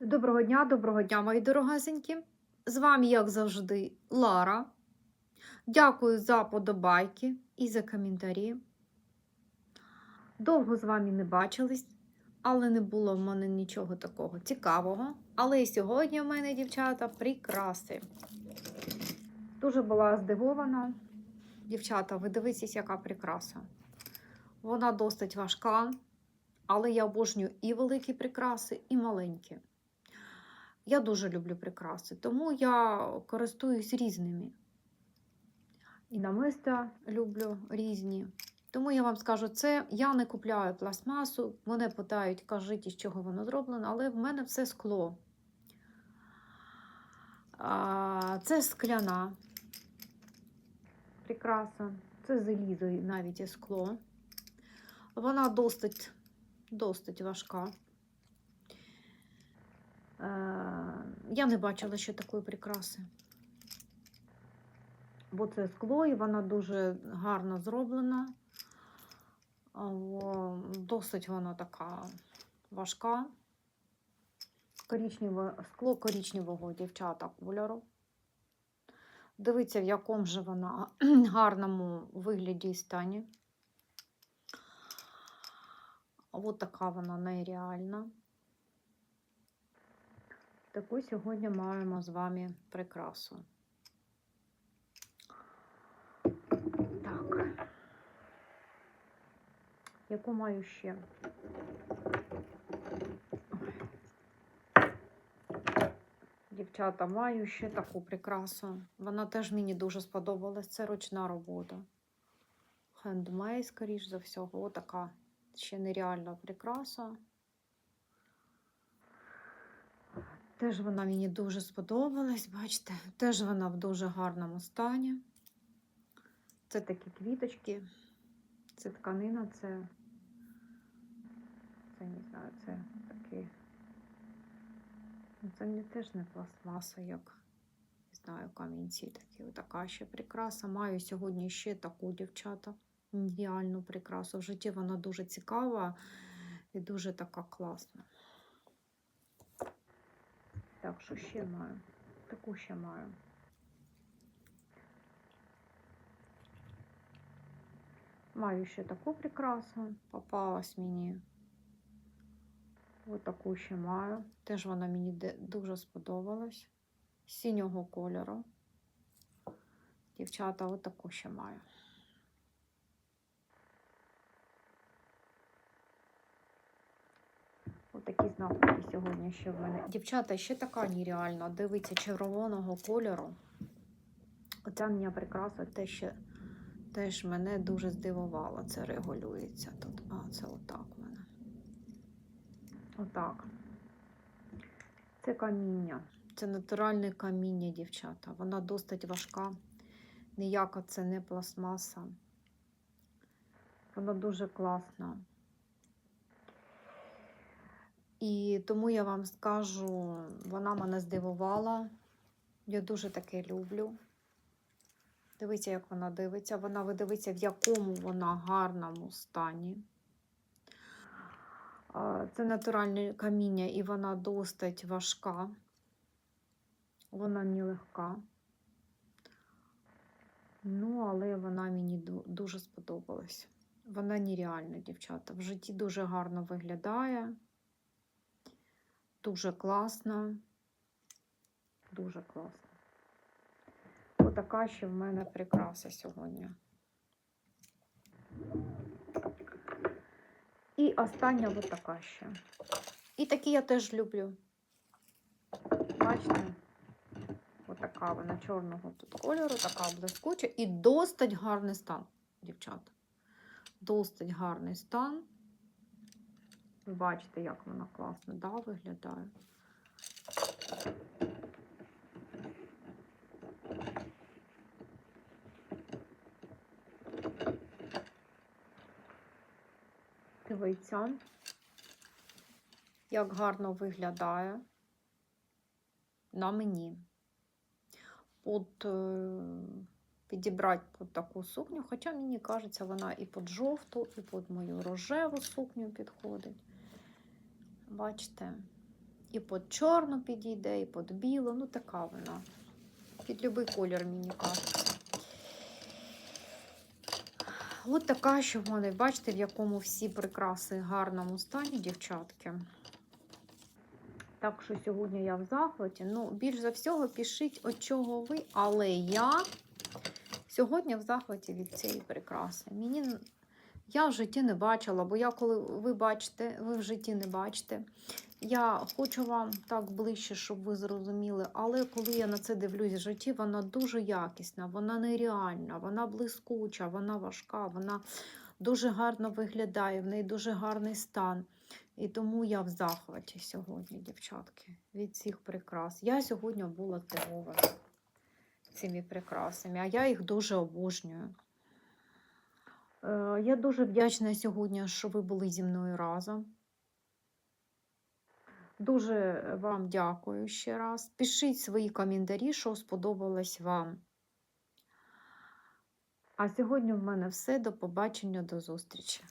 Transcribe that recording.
Доброго дня, доброго дня, мої дорогесенькі. З вами, як завжди, Лара. Дякую за подобайки і за коментарі. Довго з вами не бачились, але не було в мене нічого такого цікавого. Але сьогодні в мене, дівчата, прикраси. Дуже була здивована. Дівчата, ви дивитесь, яка прикраса. Вона досить важка, але я обожнюю і великі прикраси, і маленькі. Я дуже люблю прикраси, тому я користуюсь різними. І намиста люблю різні. Тому я вам скажу, це я не купляю пластмасу. Мене питають, кажіть, із чого воно зроблено, але в мене все скло. А, Це скляна прикраса, це залізо навіть і скло. Вона досить, досить важка. Е, Я не бачила ще такої прикраси. Бо це скло, і вона дуже гарно зроблена. Досить вона така важка. Коричневе, скло коричневого дівчата кольору. Дивіться, в якому же вона гарному вигляді і стані. Ось така вона нереальна. Таку сьогодні маємо з вами прикрасу. Так. Яку маю ще? Дівчата, маю ще таку прикрасу. Вона теж мені дуже сподобалась. Це ручна робота. Хендмейд, скоріш за всього. Отака ще нереальна прикраса. Теж вона мені дуже сподобалась, бачите, теж вона в дуже гарному стані. Це такі квіточки, це тканина, це, це не знаю, це такі. Ну, Це не теж не пластмаса, як не знаю, камінці такі. Отака ще прикраса. Маю сьогодні ще таку дівчата. Ідеальну прикрасу. В житті вона дуже цікава і дуже така класна. Так, що ще маю? Таку ще маю. Маю ще таку прикрасу. Попалась мені. Ось таку ще маю. Теж вона мені дуже сподобалась. Синього кольору. Дівчата, ось таку ще маю. Такі сьогодні ще в мене. Дівчата, ще така нереальна. Дивіться, червоного кольору. Оця мені прикраса те ще, теж мене дуже здивувала. Це регулюється тут. А, це отак в мене. Отак. Це каміння. Це натуральне каміння, дівчата. Вона досить важка. Ніяка це не пластмаса. Вона дуже класна. І тому я вам скажу, вона мене здивувала. Я дуже таке люблю. Дивіться, як вона дивиться. Вона ви дивіться, в якому вона гарному стані. Це натуральне каміння, і вона досить важка. Вона не легка. Ну, але вона мені дуже сподобалась. Вона нереальна, дівчата. В житті дуже гарно виглядає. Дуже класна. Дуже класна. Отака ще в мене прикраса сьогодні. І остання от така ще. І такі я теж люблю. Бачите? Отака вона чорного тут кольору, така блискуча і досить гарний стан, дівчата. Досить гарний стан. Ви бачите, як вона класно да, виглядає. Дивіться, як гарно виглядає на мені. От е, підібрати під таку сукню, хоча мені кажеться, вона і під жовту, і під мою рожеву сукню підходить. Бачите, І під чорну підійде, і під білу. Ну, така вона. Під будь-який колір мені кажуть. От така, що в мене, бачите, в якому всі прикраси в гарному стані, дівчатки. Так що сьогодні я в захваті. Ну, більш за всього, пишіть, от чого ви, але я сьогодні в захваті від цієї прикраси. Мені я в житті не бачила, бо я коли ви бачите, ви в житті не бачите. Я хочу вам так ближче, щоб ви зрозуміли, але коли я на це дивлюсь в житті, вона дуже якісна, вона нереальна, вона блискуча, вона важка, вона дуже гарно виглядає, в неї дуже гарний стан. І тому я в захваті сьогодні, дівчатки, від цих прикрас. Я сьогодні була здивована цими прикрасами, а я їх дуже обожнюю. Е, Я дуже вдячна сьогодні, що ви були зі мною разом. Дуже вам дякую ще раз. Пишіть свої коментарі, що сподобалось вам. А сьогодні в мене все. До побачення, до зустрічі.